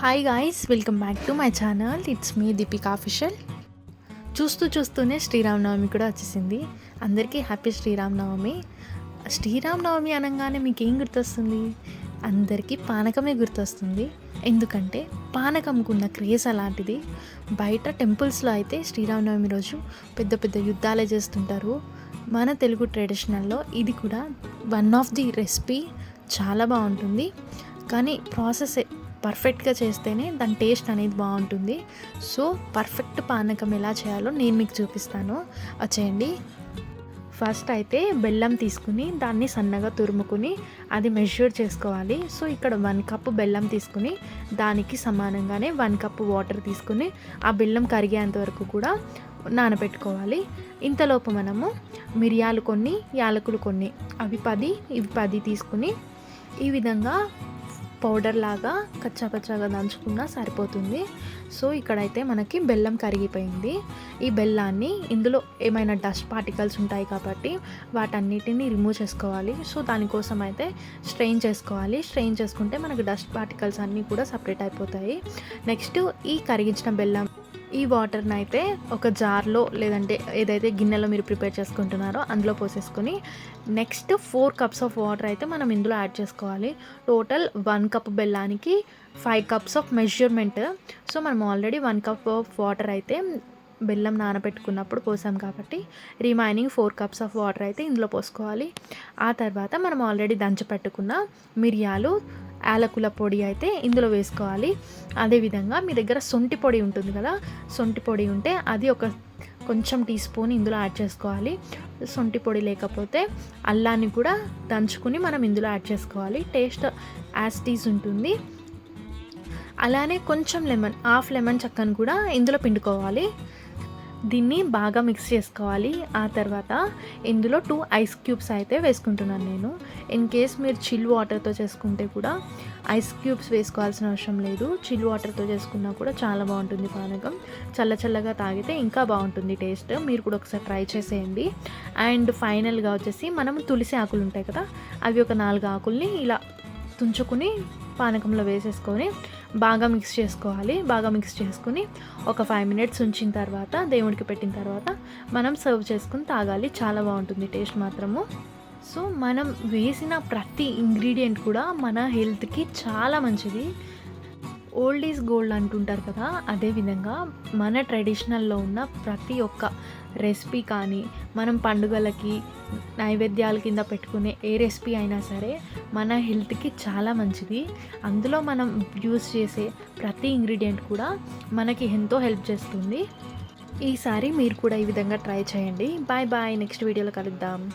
Hi guys welcome back to my channel it's me Deepika official చూస్తూ చూస్తూనే శ్రీరామనవమి కూడా వచ్చేసింది. అందరికీ హ్యాపీ శ్రీరామనవమి. శ్రీరామనవమి అనగానే మీకు ఏం గుర్తొస్తుంది? అందరికీ పానకమే గుర్తొస్తుంది. ఎందుకంటే పానకంకు ఉన్న క్రేజ్ అలాంటిది. బయట టెంపుల్స్లో అయితే శ్రీరామనవమి రోజు పెద్ద పెద్ద యుద్ధాలే చేస్తుంటారు. మన తెలుగు ట్రెడిషనల్లో ఇది కూడా వన్ ఆఫ్ ది రెసిపీ. చాలా బాగుంటుంది. కానీ ప్రాసెస్ పర్ఫెక్ట్గా చేస్తేనే దాని టేస్ట్ అనేది బాగుంటుంది. సో పర్ఫెక్ట్ పానకం ఎలా చేయాలో నేను మీకు చూపిస్తాను. వచ్చేయండి ఫస్ట్ అయితే బెల్లం తీసుకుని దాన్ని సన్నగా తురుముకుని అది మెజర్ చేసుకోవాలి. సో ఇక్కడ వన్ కప్ బెల్లం తీసుకుని దానికి సమానంగానే వన్ కప్ వాటర్ తీసుకుని ఆ బెల్లం కరిగేంత వరకు కూడా నానబెట్టుకోవాలి. ఇంతలోపు మనము మిరియాలు కొన్ని యాలకులు కొన్ని అవి పది ఇవి పది తీసుకుని ఈ విధంగా పౌడర్ లాగా కచ్చాపచ్చాగా దంచుకున్నా సరిపోతుంది. సో ఇక్కడైతే మనకి బెల్లం కరిగిపోయింది. ఈ బెల్లాన్ని ఇందులో ఏమైనా డస్ట్ పార్టికల్స్ ఉంటాయి కాబట్టి వాటన్నిటిని రిమూవ్ చేసుకోవాలి. సో దానికోసం అయితే స్ట్రెయిన్ చేసుకోవాలి. స్ట్రెయిన్ చేసుకుంటే మనకు డస్ట్ పార్టికల్స్ అన్నీ కూడా సపరేట్ అయిపోతాయి. నెక్స్ట్ ఈ కరిగించిన బెల్లం ఈ వాటర్ని అయితే ఒక జార్లో లేదంటే ఏదైతే గిన్నెలో మీరు ప్రిపేర్ చేసుకుంటున్నారో అందులో పోసేసుకొని next four cups of water అయితే మనం ఇందులో యాడ్ చేసుకోవాలి. Total one cup బెల్లానికి five cups of measurement. So మనం already one cup of water అయితే బెల్లం నానబెట్టుకున్నప్పుడు పోసాం కాబట్టి remaining four cups of water అయితే ఇందులో పోసుకోవాలి. ఆ తర్వాత మనం ఆల్రెడీ దంచి పెట్టుకున్న మిరియాలు యాలకుల పొడి అయితే ఇందులో వేసుకోవాలి. అదేవిధంగా మీ దగ్గర సొంటి పొడి ఉంటుంది కదా సొంటి పొడి ఉంటే అది ఒక కొంచెం టీ స్పూన్ ఇందులో యాడ్ చేసుకోవాలి. సొంటి పొడి లేకపోతే అల్లాన్ని కూడా దంచుకుని మనం ఇందులో యాడ్ చేసుకోవాలి. టేస్ట్ యాస్టీస్ ఉంటుంది. అలానే కొంచెం లెమన్ హాఫ్ లెమన్ చక్కని కూడా ఇందులో పిండుకోవాలి. దీన్ని బాగా మిక్స్ చేసుకోవాలి. ఆ తర్వాత ఇందులో టూ ఐస్ క్యూబ్స్ అయితే వేసుకుంటున్నాను నేను. ఇన్ కేస్ మీరు చిల్ వాటర్తో చేసుకుంటే కూడా ఐస్ క్యూబ్స్ వేసుకోవాల్సిన అవసరం లేదు. చిల్ వాటర్తో చేసుకున్నా కూడా చాలా బాగుంటుంది పానకం. చల్ల చల్లగా తాగితే ఇంకా బాగుంటుంది టేస్ట్ మీరు కూడా ఒకసారి ట్రై చేసేయండి. అండ్ ఫైనల్గా వచ్చేసి మనం తులసి ఆకులు ఉంటాయి కదా అవి ఒక నాలుగు ఆకుల్ని ఇలా తుంచుకుని పానకంలో వేసేసుకొని బాగా మిక్స్ చేసుకోవాలి. బాగా మిక్స్ చేసుకుని ఒక ఫైవ్ మినిట్స్ ఉంచిన తర్వాత దేవుడికి పెట్టిన తర్వాత మనం సర్వ్ చేసుకుని తాగాలి. చాలా బాగుంటుంది టేస్ట్ మాత్రము. సో మనం వేసిన ప్రతి ఇంగ్రీడియంట్ కూడా మన హెల్త్కి చాలా మంచిది. ఓల్డ్ ఈజ్ గోల్డ్ అంటుంటారు కదా అదేవిధంగా మన ట్రెడిషనల్లో ఉన్న ప్రతి ఒక్క రెసిపీ కానీ మనం పండుగలకి నైవేద్యాల కింద పెట్టుకునే ఏ రెసిపీ అయినా సరే మన హెల్త్కి చాలా మంచిది. అందులో మనం యూస్ చేసే ప్రతి ఇంగ్రీడియంట్ కూడా మనకి ఎంతో హెల్ప్ చేస్తుంది. ఈసారి మీరు కూడా ఈ విధంగా ట్రై చేయండి. Bye bye. నెక్స్ట్ వీడియోలో కలుద్దాం.